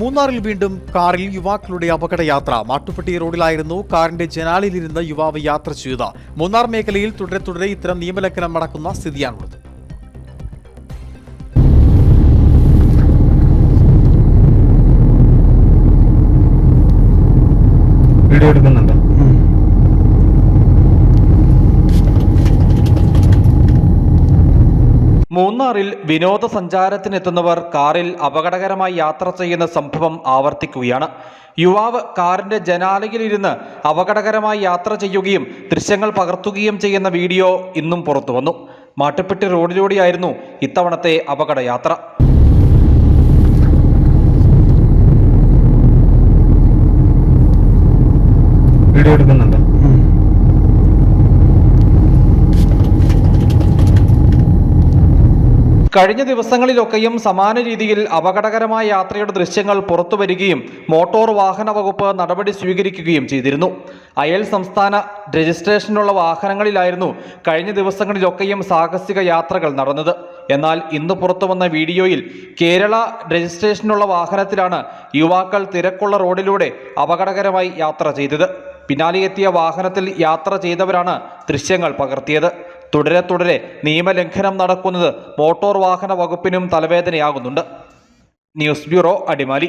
മൂന്നാറിൽ വീണ്ടും കാറിൽ യുവാക്കളുടെ അപകടയാത്ര. മാട്ടുപ്പെട്ടി റോഡിലായിരുന്നു കാറിന്റെ ജനാലിലിരുന്ന് യുവാവ് യാത്ര ചെയ്തത്. മൂന്നാർ മേഖലയിൽ തുടരെ തുടരെ ഇത്തരം നിയമലംഘനം നടക്കുന്ന സ്ഥിതിയാണുള്ളത്. വീഡിയോ എടുക്കുന്നുണ്ടോ? മൂന്നാറിൽ വിനോദസഞ്ചാരത്തിനെത്തുന്നവർ കാറിൽ അപകടകരമായി യാത്ര ചെയ്യുന്ന സംഭവം ആവർത്തിക്കുകയാണ്. യുവാവ് കാറിന്റെ ജനാലയിലിരുന്ന് അപകടകരമായി യാത്ര ചെയ്യുകയും ദൃശ്യങ്ങൾ പകർത്തുകയും ചെയ്യുന്ന വീഡിയോ ഇന്നും പുറത്തു വന്നു. മാട്ടുപ്പെട്ടി റോഡിലൂടെയായിരുന്നു ഇത്തവണത്തെ അപകടയാത്ര. വീഡിയോ കഴിഞ്ഞ ദിവസങ്ങളിലൊക്കെയും സമാന രീതിയിൽ അപകടകരമായ യാത്രയുടെ ദൃശ്യങ്ങൾ പുറത്തു വരികയും മോട്ടോർ വാഹന വകുപ്പ് നടപടി സ്വീകരിക്കുകയും ചെയ്തിരുന്നു. അയൽ സംസ്ഥാന രജിസ്ട്രേഷനുള്ള വാഹനങ്ങളിലായിരുന്നു കഴിഞ്ഞ ദിവസങ്ങളിലൊക്കെയും സാഹസിക യാത്രകൾ നടന്നത്. എന്നാൽ ഇന്ന് പുറത്തു വന്ന വീഡിയോയിൽ കേരള രജിസ്ട്രേഷനുള്ള വാഹനത്തിലാണ് യുവാക്കൾ തിരക്കുള്ള റോഡിലൂടെ അപകടകരമായി യാത്ര ചെയ്തത്. പിന്നാലെ എത്തിയ വാഹനത്തിൽ യാത്ര ചെയ്തവരാണ് ദൃശ്യങ്ങൾ പകർത്തിയത്. തുടരെ തുടരെ നിയമലംഘനം നടക്കുന്നത് മോട്ടോർ വാഹന വകുപ്പിനും തലവേദനയാകുന്നുണ്ട്. News bureau Adimali.